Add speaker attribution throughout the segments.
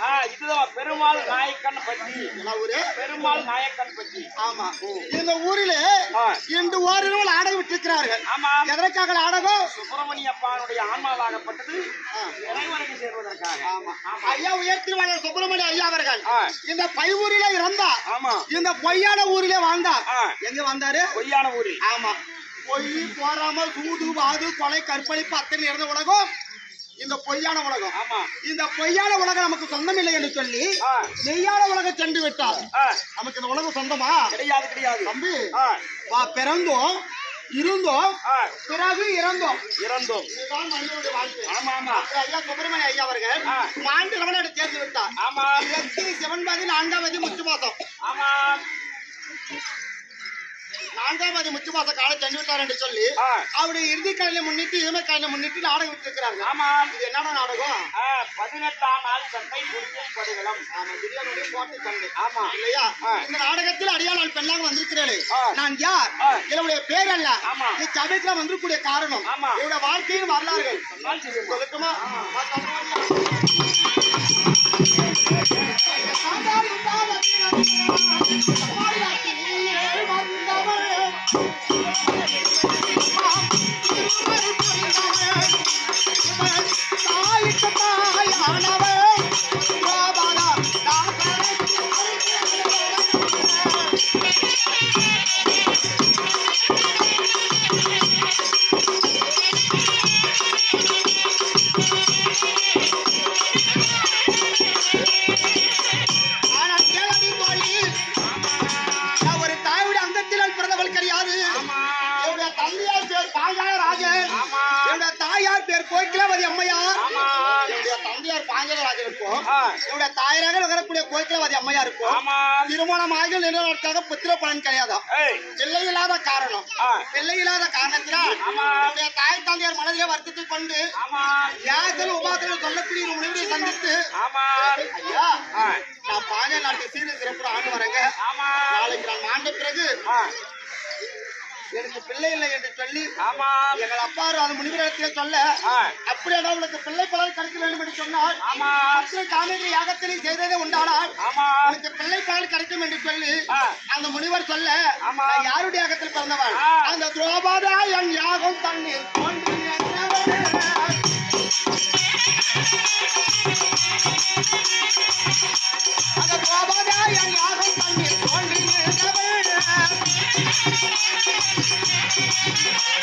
Speaker 1: ஆ, இதுதான் பெருமாள் நாயக்கன் பட்டி. பெருமாள் நாயக்கன் பட்டி.
Speaker 2: ஆமா. இந்த ஊரிலே. இரண்டு ஓரிரவு நாடகம் விட்டிருக்கிறார்கள்.
Speaker 1: ஆமா.
Speaker 2: எதற்காக நாடகம்
Speaker 1: சுப்பிரமணிய அப்பானுடைய ஆன்மாவாகப்பட்டது இறைவனுக்கு சேர்வதற்காக.
Speaker 2: ஆமா. ஐயா உயர்த்திருவாங்க சுப்பிரமணிய ஐயா அவர்கள். இந்த பைவூரிலே இருந்தா
Speaker 1: ஆமா.
Speaker 2: இந்த பொய்யான ஊரிலே வாழ்ந்தா. எங்க வந்தாரு
Speaker 1: பொய்யான ஊரில்.
Speaker 2: ஆமா. பொய் போறாமல் சூது வாது கொலை கற்பழிப்பு அத்தனை இருந்த உலகம் இந்த பொய்யான உலகம்.
Speaker 1: ஆமா.
Speaker 2: இந்த பொய்யான உலகம் நமக்கு சொந்தம் இல்லை என்று சொல்லி. மெய்யான உலகம் சென்று விட்டார்.
Speaker 1: ஆ,
Speaker 2: நமக்கு இந்த உலகம் சொந்தமா?
Speaker 1: கிடையாது கிடையாது.
Speaker 2: தம்பி வா பிறந்தோம் இருந்தோம் பிறகு இறந்தோம்.
Speaker 1: இறந்தோம். ஆமா ஆமா.
Speaker 2: ஐயா சுப்பிரமணிய ஐயா அவர்கள்
Speaker 1: ஆ.
Speaker 2: மாண்டு ரமணாடு தேர்ந்து விட்டார்.
Speaker 1: ஆமா.
Speaker 2: சிவன்பாதி நான்காவது முத்து மாசம்
Speaker 1: ஆமா
Speaker 2: நான்காவது முத்து மாச காலம் சென்று விட்டார் என்று சொல்லி. அவருடைய இறுதி காலையை முன்னிட்டு இளமை காலையை முன்னிட்டு நாடகம் விட்டிருக்கிறாங்க
Speaker 1: ஆமா.
Speaker 2: இது என்னடா நாடகம்?
Speaker 1: பதினெட்டாம் நாள் சட்டை முடிக்கும் படுகளம்
Speaker 2: ஆமா பிரியாணியுடைய போட்டி சண்டை.
Speaker 1: ஆமா.
Speaker 2: இல்லையா. இந்த நாடகத்தில் அடியா நான் பெண்ணாக வந்திருக்கிறேன். நான் யார். என்னுடைய பேர் அல்ல
Speaker 1: ஆமா.
Speaker 2: இச்சபைக்குள்ள வந்திருக்கூடிய காரணம். என்னுடைய வாழ்க்கையின் வரலாறுகள்? சொல்லட்டுமா? ஆனால் நிறுவனத்துக்காக புத்திர பலன் கிடையாது? பிள்ளை இல்லாத காரணம். பிள்ளை இல்லாத காரணத்தினால். என்னுடைய தாய் தந்தையார் மனதிலே வருத்தத்தை கொண்டு யாசல் உபாசல் சொல்லக்கூடிய ஒரு முடிவை சந்தித்து ஐயா நான் பாஞ்ச நாட்டு சீரு சிறப்பு ஆண்டு வரேங்க நாளைக்கு நான் ஆண்ட பிறகு எனக்கு பிள்ளை இல்லை என்று சொல்லி
Speaker 1: ஆமா
Speaker 2: எங்கள் அப்பா அது முனிவரிடத்திலே சொல்ல
Speaker 1: ஆ,
Speaker 2: அப்படியே உனக்கு பிள்ளை பலன் கிடைக்க வேண்டும் என்று சொன்னால்
Speaker 1: ஆமா
Speaker 2: காமேரி யாகத்தினை செய்ததே உண்டானால்
Speaker 1: ஆமா
Speaker 2: உனக்கு பிள்ளை பலன் கிடைக்கும் என்று சொல்லி. அந்த முனிவர் சொல்ல
Speaker 1: ஆமா.
Speaker 2: யாருடைய யாகத்தில் பிறந்தவன். அந்த துரோபாதா என் யாகம் தண்ணீர். அந்த துரோபாதா என் யாகம் தண்ணீர் கொண்டு Thank you.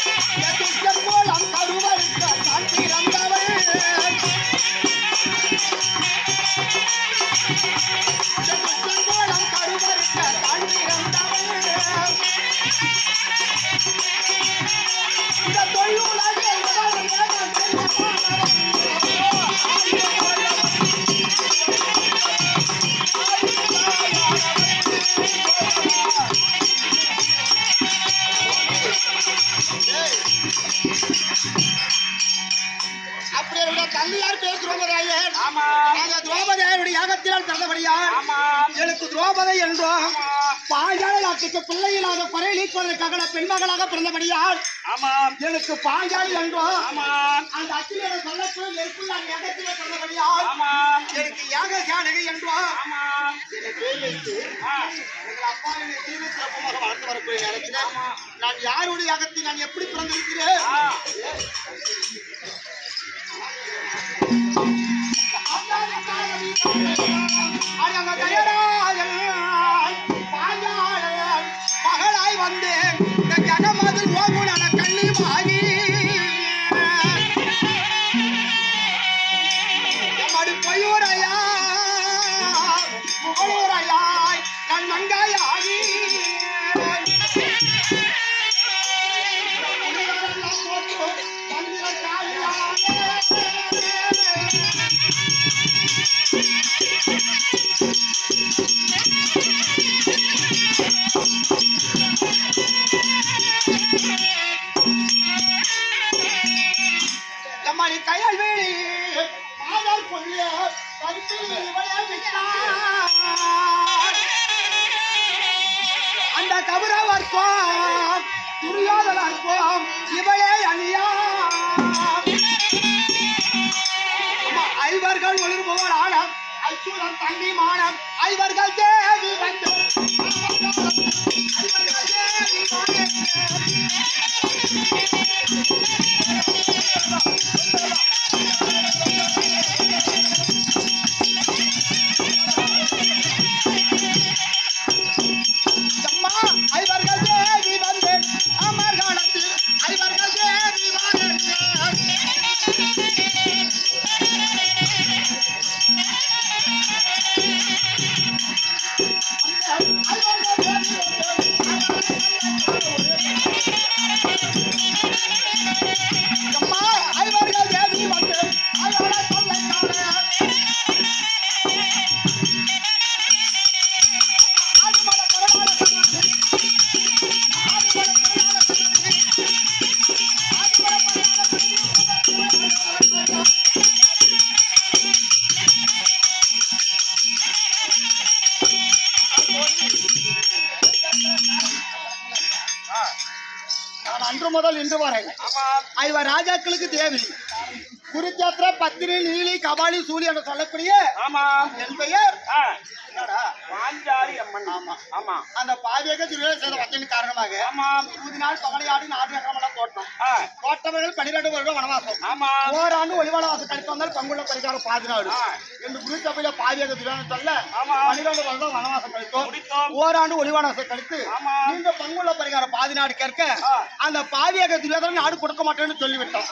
Speaker 2: பெண்மகளாக பிறந்தபடியால்
Speaker 1: ஆமா
Speaker 2: எனக்கு பாஞ்சாலி என்றும்
Speaker 1: ஆமா
Speaker 2: அந்த அக்கிலியோட சொல்லக்கூடிய நெருப்புள்ள அந்த யாகத்திலே பிறந்தபடியால்
Speaker 1: ஆமா
Speaker 2: எனக்கு யாக சாடகை என்றும்
Speaker 1: ஆமா
Speaker 2: என்னை பேர் வைத்து
Speaker 1: ஆ,
Speaker 2: எங்கள் அப்பா என்னை சீர சிறப்புமாக வளர்த்து வரக்கூடிய நேரத்தில் நான் யாருடைய யாகத்தை நான் எப்படி பிறந்திருக்கிறேன்?
Speaker 1: ஆ,
Speaker 2: அடி அந்த தயராஜன் பாஞ்சாலன் மகளாய் வந்தேன். ராஜாக்களுக்கு தேவி. குருச்சேத்திர பத்திரி நீலி கபாலி சூரி என்று சொல்லக்கூடிய
Speaker 1: ஆமா.
Speaker 2: என் பெயர்
Speaker 1: பாஞ்சாலி அம்மன்.
Speaker 2: ஆமா.
Speaker 1: ஆமா.
Speaker 2: அந்த பாவியக திருவிழா செய்த வச்சலின் காரணமாக
Speaker 1: ஆமா.
Speaker 2: இருபது நாள் கவலையாடி நாட்டு நகரமெல்லாம் தோட்டம்
Speaker 1: ஆ,
Speaker 2: தோட்டவர்கள் பன்னிரண்டு வருடம் வனவாசம்
Speaker 1: ஆமா
Speaker 2: ஓராண்டு ஒளிவனவாசம் கழித்து வந்தால் பங்குள்ள பரிகாரம் பாதினாடு. என்று குருச்சபையில பாவியக திருவிழா சொல்ல
Speaker 1: ஆமா.
Speaker 2: பன்னிரண்டு வருடம் வனவாசம் கழித்தோம் ஓராண்டு ஒளிவனவாசம் கழித்து. நீங்க பங்குள்ள பரிகாரம் பாதிநாடு கேட்க. அந்த பாவியக திருவிழா நாடு கொடுக்க மாட்டேன்னு சொல்லிவிட்டோம்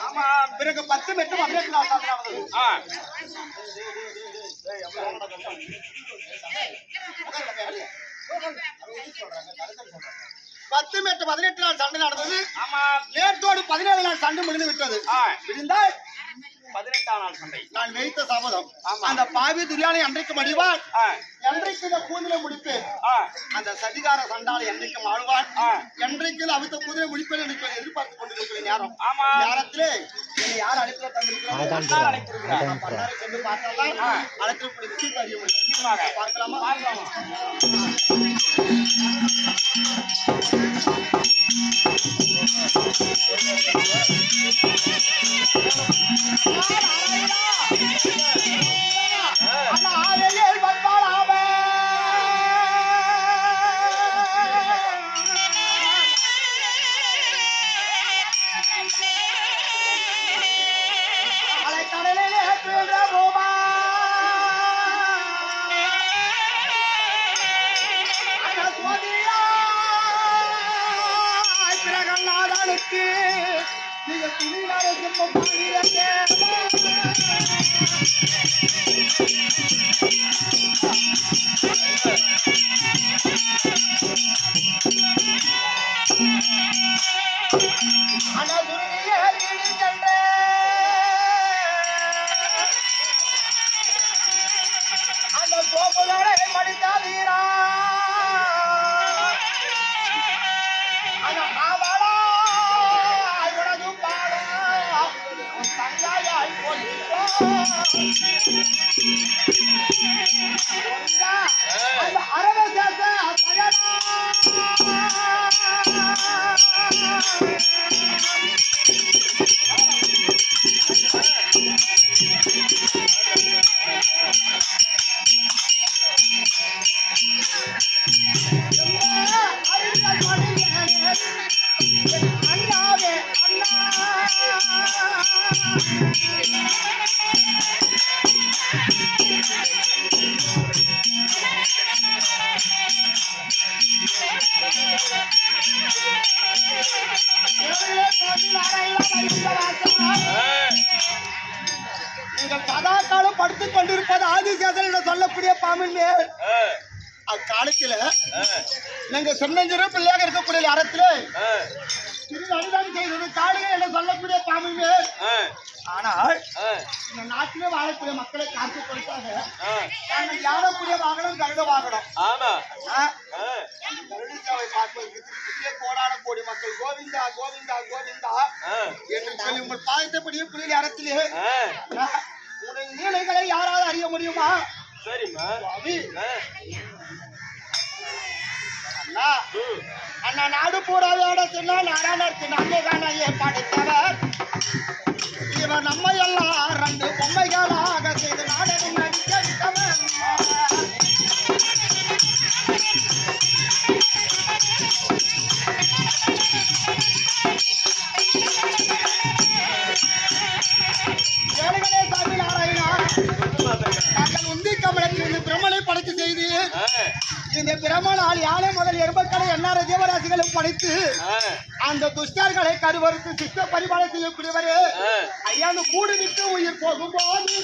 Speaker 2: பிறகு பத்து மெட்டு பதினெட்டு நாள் சாதனை நடந்தது.
Speaker 1: ஆ,
Speaker 2: பத்து மெட்டு பதினெட்டு நாள் சண்டை நடந்தது.
Speaker 1: ஆமா.
Speaker 2: நேற்றோடு பதினேழு நாள் சண்டை முடிந்து விட்டது.
Speaker 1: ஆ,
Speaker 2: விழுந்தால்
Speaker 1: பதினெட்டாம் நாள் சண்டை.
Speaker 2: நான் வைத்த சபதம். அந்த பாவி துரியானை அன்றைக்கு மடிவான் என்றைக்கு கூதிரை முடிப்பேன் அந்த சதிகார சண்டாளை என்றைக்கும் ஆழ்வான்
Speaker 1: ஆ.
Speaker 2: என்றைக்கு அவித்த குதிரை முடிப்பேன் என்று எதிர்பார்த்து கொண்டிருக்கிற நேரம்.
Speaker 1: ஆமா.
Speaker 2: நேரத்திலே என்னை யார் அழைப்பில தந்திருக்கிறார்
Speaker 1: அழைத்திருக்கிறார்.
Speaker 2: பன்னாரை சென்று பார்த்தால்தான் அறிய முடியும். பார்க்கலாமா?
Speaker 1: பார்க்கலாமா?
Speaker 2: Thank
Speaker 1: you.
Speaker 2: ஆனால் இந்த நாட்டிலே வாழக்கூடிய மக்களை காத்து கொடுத்தாங்க. நாங்கள் யாரக்கூடிய வாகனம் கருட வாகனம்.
Speaker 1: ஆமா.
Speaker 2: கருடிச்சாவை பார்ப்பதற்கு கோடான கோடி மக்கள். கோவிந்தா கோவிந்தா கோவிந்தா. என்று சொல்லி உங்கள் பாதத்தைப்படியே புலிகள் அறத்திலே உங்கள் நீலைகளை யாராவது அறிய முடியுமா?
Speaker 1: சரிம்மா.
Speaker 2: அண்ணா. அண்ணா நாடு பூராவோட சொன்னா நாராயணருக்கு நம்மை காணையே படைத்தவர். இவர் நம்மை எல்லாம் ரெண்டு பொம்மைகளாக செய்து நாடகம் நடிக்க விட்டவன் இந்த பிரமணால் யானை முதல் எருமக்களை எண்ணார ஜீவராசிகளும் படைத்து அந்த துஷ்டர்களை கருவறுத்து சித்த பரிபாலம் செய்யக்கூடியவரே. ஐயா அந்த கூடு விட்டு உயிர் உயிர் போகும்போது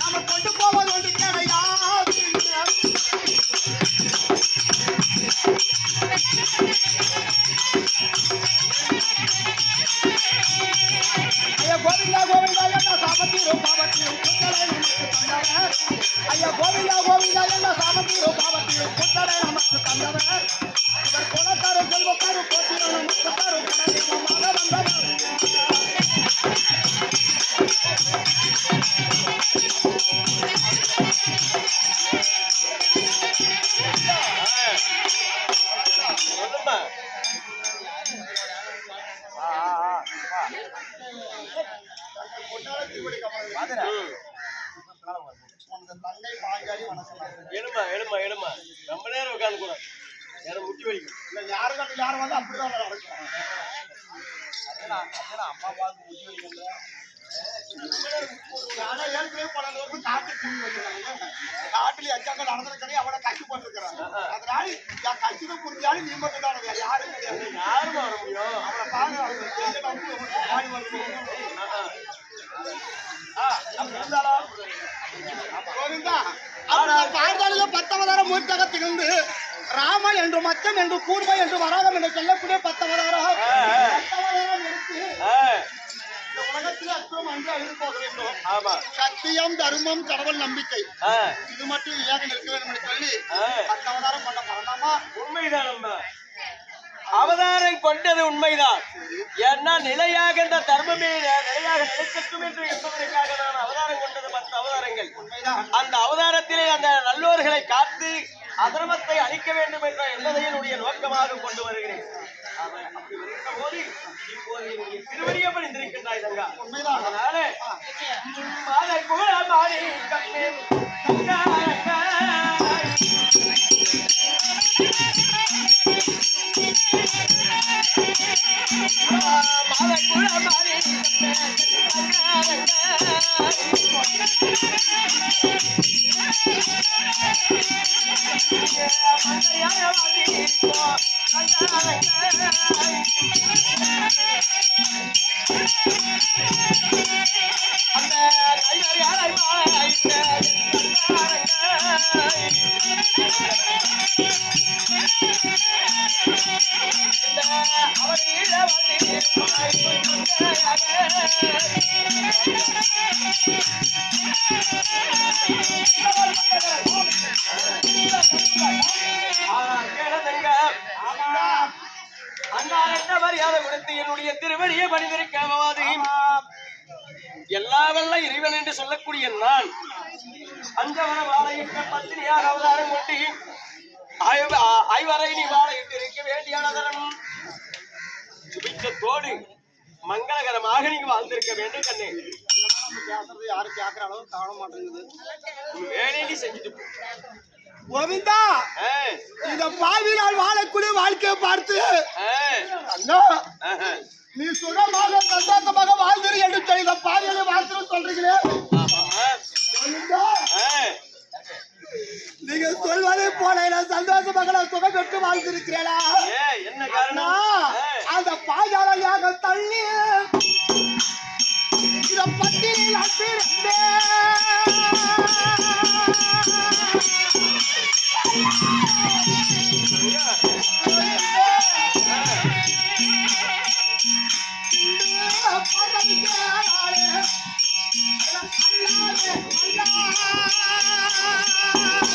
Speaker 2: நாம கொண்டு போவது ஒன்று ஐயா Govinda Govinda சாபத்தீரும் பாவத்தீரும் Del botero, que no me tocaron, que tengo más. காட்டுல எச்சங்க நடந்திருக்கனே அவனை கட்சி போட்டிருக்கிறான். அதனால என் கட்சியில புரிஞ்சாலும் நீ மட்டும் தான் யாரும் கிடையாது.
Speaker 1: யாருமா வர முடியும்?
Speaker 2: அவனை பாருங்க, பார்த்தாலுங்க பத்தவதாரம் திகழ்ந்து ராமன் என்று மச்சம் என்று கூர்மை என்று வராகம் என்று சொல்லக்கூடிய பத்தவதாரம். பத்தவதாரம் சத்தியம் தர்மம் கடவுள் நம்பிக்கை. இது மட்டும் ஏக நிற்க வேண்டும் சொல்லி
Speaker 1: ஆ.
Speaker 2: பத்தவதாரம் பண்ண பரணமா
Speaker 1: உண்மைதான் அவதாரம் கொண்டது உண்மைதான். ஏன்னா நிலையாக இந்த தர்மமே நிலையாக நிலைக்கட்டும் என்று என்பதற்காக நான் அவதாரம் கொண்டது பத்து அவதாரங்கள். அந்த அவதாரத்திலே அந்த நல்லோர்களை காத்து அதர்மத்தை அழிக்க வேண்டும் என்ற என்பதை என்னுடைய நோக்கமாக கொண்டு வருகிறேன். அவ- அப்படி வருகின்ற போது இப்போது என்னுடைய திருவடியை பணிந்திருக்கின்றாய் தங்கா
Speaker 2: உண்மைதான்
Speaker 1: அதனால மாலை புகழ மாறி கண்ணே தங்கா மாலை புகழ மாறி அண்ணா அஞ்சவன வாழையிட்ட பத்தினியார் அவதாரம் கொண்டு ஐவ- ஐவரை நீ வாழையிட்டு இருக்க வேண்டியானதரன் சுபிச்சத்தோடு மங்களகரமாக நீங்க வாழ்ந்திருக்க வேண்டும் கண்ணே.
Speaker 2: பேசுறது யாரும் கேட்கற அளவு காண மாட்டேங்குது
Speaker 1: வேலையை நீ செஞ்சுட்டு.
Speaker 2: கோவிந்தா இந்த பாவினால் வாழக்கூடிய வாழ்க்கையை பார்த்து அண்ணா. நீ சுகமாக சந்தோஷமாக வாழ்ந்துரு என்று இந்த பாவியலை வாழ்த்துன்னு சொல்றீங்களே. நீங்க சொல்வதை போல நான் சந்தோஷமாக நான் சுகம் பெற்று வாழ்ந்திருக்கிறேனா?
Speaker 1: என்ன காரணம்?
Speaker 2: அந்த பாஜாலையாக தள்ளி இத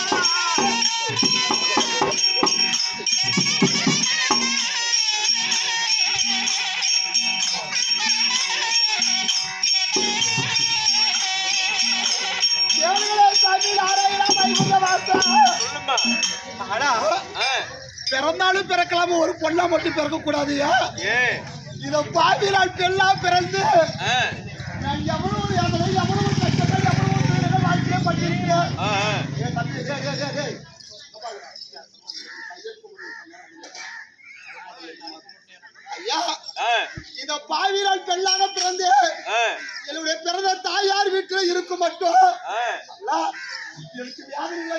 Speaker 1: ஆ,
Speaker 2: பிறந்தாலும் பிறக்கலாம்? ஒரு பொண்ணா மட்டும் பிறக்க கூடாதுயா இத பாவிலால் பெண்ணா பிறந்து நான் எவ்வளவு எவ்வளவு கஷ்டங்கள் எவ்வளவு வாழ்க்கையை பண்ணிருக்கிறேன் இந்த பாவிலால் பெண்ணாக பிறந்து என்னுடைய பிறந்த தாயார் வீட்டுல இருக்க மட்டும். எனக்கு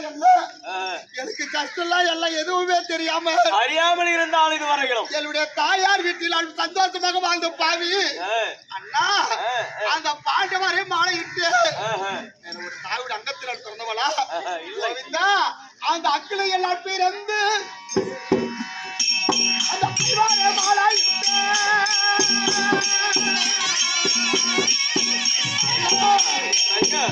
Speaker 2: என்ன?
Speaker 1: ஆ.
Speaker 2: எனக்கு கஷ்டம்லாம் எல்லாம் எதுவுமே தெரியாம.
Speaker 1: அறியாமல் இருந்தால் இது வரையிலும்.
Speaker 2: என்னுடைய தாயார் வீட்டில் நான் சந்தோஷமாக வாழ்ந்த பாவி. அண்ணா அந்த பாண்டவரே மாலை இட்டு. ஒரு தாயோட அங்கத்தில் பிறந்தவளா?
Speaker 1: ஆஹா, இல்லை.
Speaker 2: கோவிந்தா அந்த அக்கிளை எல்லாம் பிறந்து அந்த மாலை இட்டு
Speaker 1: ஐயா,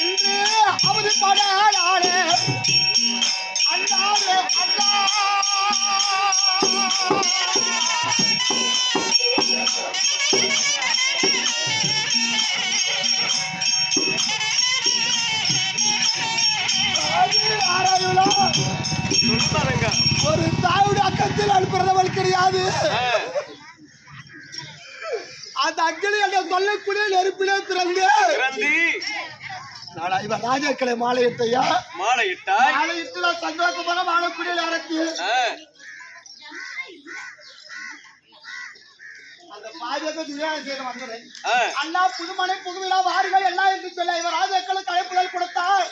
Speaker 2: இன்று அவரு படாலே அண்ணாவே ராஜாக்களை மாலையிட்டையா?
Speaker 1: மாலையிட்டாய்?
Speaker 2: மாலையிட்டு சந்தோஷமாக வாழக்கூடிய நேரத்தில் அண்ணா புதுமனை புதுவிழா வாருங்கள் எல்லாம் என்று சொல்ல இவர் ராஜாக்களுக்கு அழைப்புதல் கொடுத்தார்.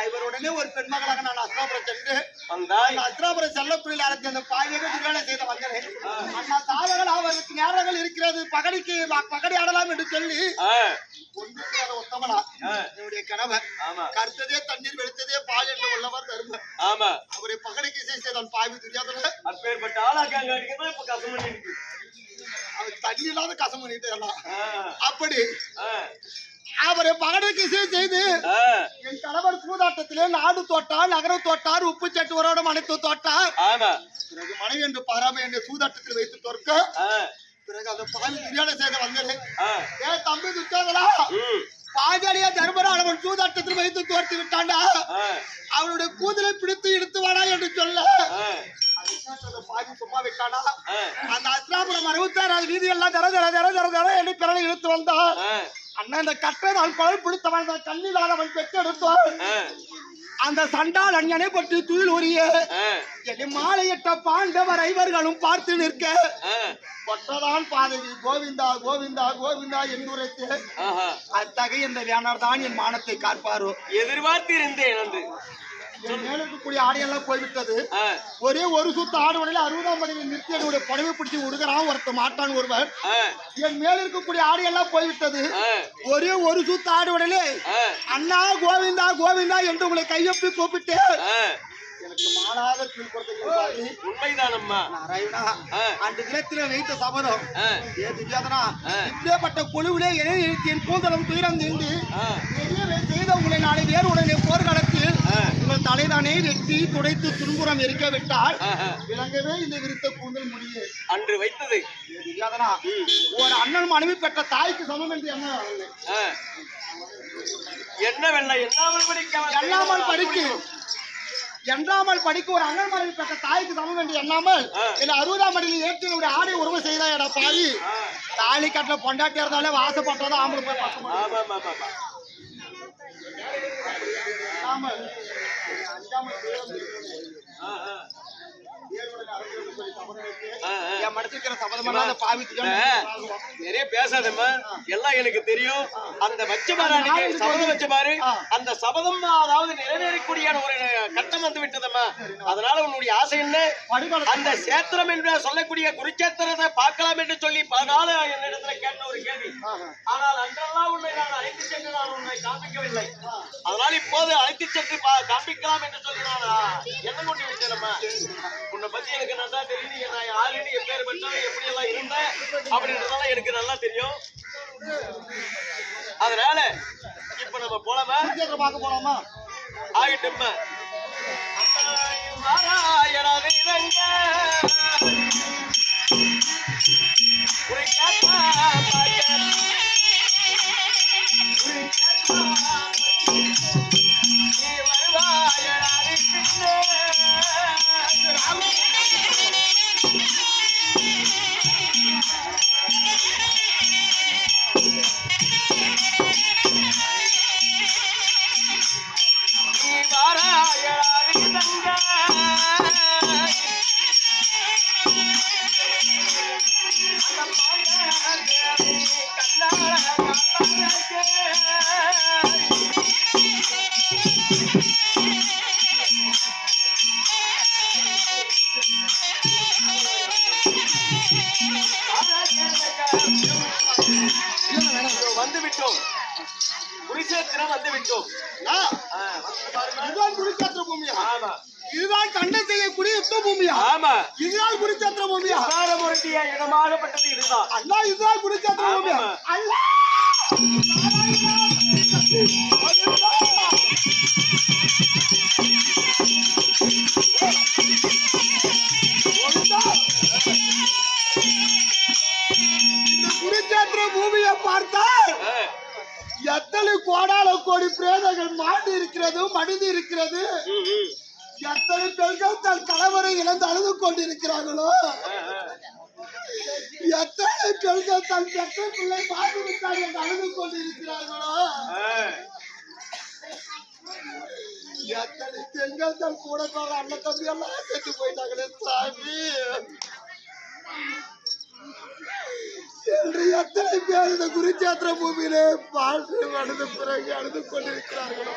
Speaker 2: இவருடனே ஒரு பெண்மகளாக நான் அஸ்ராபுரம் சென்று அந்த அஸ்ராபுரம் செல்லக்குழியில் அழைத்து அந்த பாஜக துணியாக செய்து வந்தேன். அண்ணா சாதகன் அவருக்கு நேரங்கள் இருக்கிறது. பகடிக்கு பகடி ஆடலாம் என்று சொல்லி
Speaker 1: ஆ,
Speaker 2: என்னுடைய கணவர். கருத்ததே தண்ணீர் வெளுத்ததே பால் என்று உள்ளவர் தர்ம.
Speaker 1: ஆமா.
Speaker 2: அவரை பகடிக்கு இசை செய்தான் பாவி துரியாதன
Speaker 1: அப்பேற்பட்ட ஆளாக்காங்க அடிக்கிறதா இப்ப கசம் பண்ணி இருக்கு.
Speaker 2: அவர் தண்ணி இல்லாத கசம் பண்ணிட்டு அப்படி அவரை பகடிக்கு இசை செய்து என் கணவர் சூதாட்டத்திலே நாடு தோட்டார் நகரம் தோட்டார் உப்பு சட்டுவரோடு அனைத்து தோட்டார் பிறகு மனைவி என்று பாராம என்னை சூதாட்டத்தில் வைத்து தோற்க பிறகு அந்த பாவி துரியாத செய்த வந்தேன்
Speaker 1: ஆ,
Speaker 2: ஏ தம்பி துச்சாதலா
Speaker 1: ம்,
Speaker 2: பாஜாலிய தர்மராஜ் அவன் சூதாட்டத்தில் வைத்து தோர்த்து விட்டான்டா
Speaker 1: ஆ,
Speaker 2: அவனுடைய கூதலை பிடித்து இழுத்து வாடா என்று சொல்ல சும்மா விட்டானா அந்த அஸ்லாபுரம் அறுபத்தாறாவது வீதி எல்லாம் தர தர தர தர தர என்று பிறனை இழுத்து வந்தான் அண்ணா இந்த கட்டை நான் குழல் பிடித்தவன் அந்த கண்ணில்லாதவன் பெற்று எடுத்தான்
Speaker 1: ஆ,
Speaker 2: அந்த சண்டால் அண்ணனை பற்றி துயில் உரிய. என்னை மாலையிட்ட பாண்டவர் ஐவர்களும் பார்த்து நிற்க. கொற்றதான் பாதவி கோவிந்தா கோவிந்தா கோவிந்தா என்றுரைத்து. அத்தகைய இந்த வேணார் தான் என் மானத்தை காப்பாரோ.
Speaker 1: எதிர்பார்த்திருந்தேன் என்று
Speaker 2: என் மேல இருக்கக்கூடிய ஆடையெல்லாம் போய்விட்டது. ஒரே ஒரு சுத்த ஆடுவனில் அறுபதாம் மணியில் நிறுத்தி என்னுடைய புடவை பிடிச்சி விடுகிறான் ஒருத்த மாட்டான் ஒருவர் என் மேல இருக்கக்கூடிய ஆடையெல்லாம் போய்விட்டது. ஒரே ஒரு சுத்த ஆடுவனிலே
Speaker 1: ஆ,
Speaker 2: அண்ணா கோவிந்தா கோவிந்தா என்று உங்களை கையொப்பி கூப்பிட்டு. எனக்கு மாறாத
Speaker 1: உண்மைதானம்மா.
Speaker 2: நாராயணா. அந்த தினத்தில் வைத்த சபதம். ஏ துரியாதனா
Speaker 1: ஆ.
Speaker 2: இப்படிப்பட்ட குழுவிலே நிறுத்தி என் கூந்தலும் துயரம் செய்த உங்களை நாளை வேறு உடனே போர்க்களத்தில்
Speaker 1: ஆ,
Speaker 2: உங்கள் தலைதானே வெட்டி துடைத்து துன்புறம் எரிக்க விட்டால். விளங்கவே இந்த விருத்த கூந்தல் முடியே
Speaker 1: அன்று வைத்தது
Speaker 2: ஒரு அண்ணன் மனைவி பெற்ற தாய்க்கு சமம் என்று என்ன அவளே?
Speaker 1: ஆ. என்ன வெள்ளை எண்ணாமல் படிக்க
Speaker 2: எண்ணாமல் படிக்கு எண்ணாமல் படிக்க ஒரு அண்ணன் மனைவி பெற்ற தாய்க்கு சமம் என்று எண்ணாமல். இல்ல அறுபதாம் அடியில் ஏற்றினுடைய ஆடை உறவு செய்தாயடா பாவி
Speaker 1: ஆ,
Speaker 2: தாலி கட்டில பொண்டாட்டி இருந்தாலே வாசப்பட்டதா ஆம்பளை.
Speaker 1: ஆமா, ஆமா, ஆமா.
Speaker 2: ஆமா. 哎呀，你嘛要？嗯
Speaker 1: 嗯。நிறைய பேசாதம்மா. எல்லாம் எனக்கு தெரியும். அந்த வச்ச பாரு சபதம் வச்ச பாரு. அந்த சபதம் அதாவது நிறைவேறக்கூடிய ஒரு கட்டம் வந்து விட்டதம்மா. அதனால உன்னுடைய ஆசை என்ன? அந்த சேத்திரம் என்று சொல்லக்கூடிய குருச்சேத்திரத்தை பார்க்கலாம் என்று சொல்லி பல நாள் என்னிடத்துல கேட்ட ஒரு கேள்வி. ஆனால் அன்றெல்லாம் உன்னை நான் அழைத்து சென்று நான் உன்னை காண்பிக்கவில்லை. அதனால் இப்போது அழைத்து சென்று காண்பிக்கலாம் என்று சொல்லி நான் எண்ணம் கொண்டு விட்டேனம்மா? உன்னை பத்தி எனக்கு நல்லா தெரியும் நீ நான் யாருன்னு எப்பேர் பெற்றாலும் எப்படி எல்லாம் இருந்தேன் அப்படின்றதெல்லாம் எனக்கு நல்லா தெரியும். அதனால இப்ப நம்ம போலாமா?
Speaker 2: பார்க்க போலாமா
Speaker 1: ஆகிட்டும்மா
Speaker 2: Yeah. பூமியா
Speaker 1: ஆமா.
Speaker 2: இதுதான் குருச்சேத்திர பூமியா
Speaker 1: இடமாகப்பட்டது இதுதான்.
Speaker 2: அல்லா இதுதான் குருச்சேத்திர பூமியா. அல்லா! குருச்சேத்திர பூமியை பார்த்தா
Speaker 1: ஆ,
Speaker 2: எத்தனை கோடால கோடி பிரேதங்கள் மாண்டு இருக்கிறது மனித இருக்கிறது. எத்தனை பெண்கள் தன் கணவரை இழந்து அழுது கொண்டிருக்கிறார்களோ? எத்தனை பெண்கள் தன் பெற்ற பிள்ளை பார்த்து விட்டார் என்று அழுது கொண்டிருக்கிறார்களோ? எத்தனை பெண்கள் தன் கூட போற அண்ணன் தம்பி எல்லாம் செத்து போயிட்டாங்களே சாமி. என்று எத்தனை பேர் இந்த குருச்சேத்திர பூமியிலே பாட்டு அழுது பிறகு அழுது கொண்டிருக்கிறார்களோ?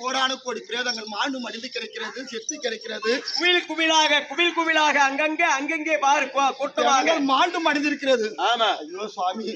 Speaker 2: கோடான கோடி பிரேதங்கள் மாண்டு மடிந்து கிடக்கிறது செத்து கிடக்கிறது.
Speaker 1: குவில் குவிலாக குவில் குவிலாக அங்கங்கே அங்கங்கே பாரு கூட்டமாக.
Speaker 2: மாண்டு மடிந்திருக்கிறது.
Speaker 1: ஆமா.
Speaker 2: ஐயோ சுவாமி.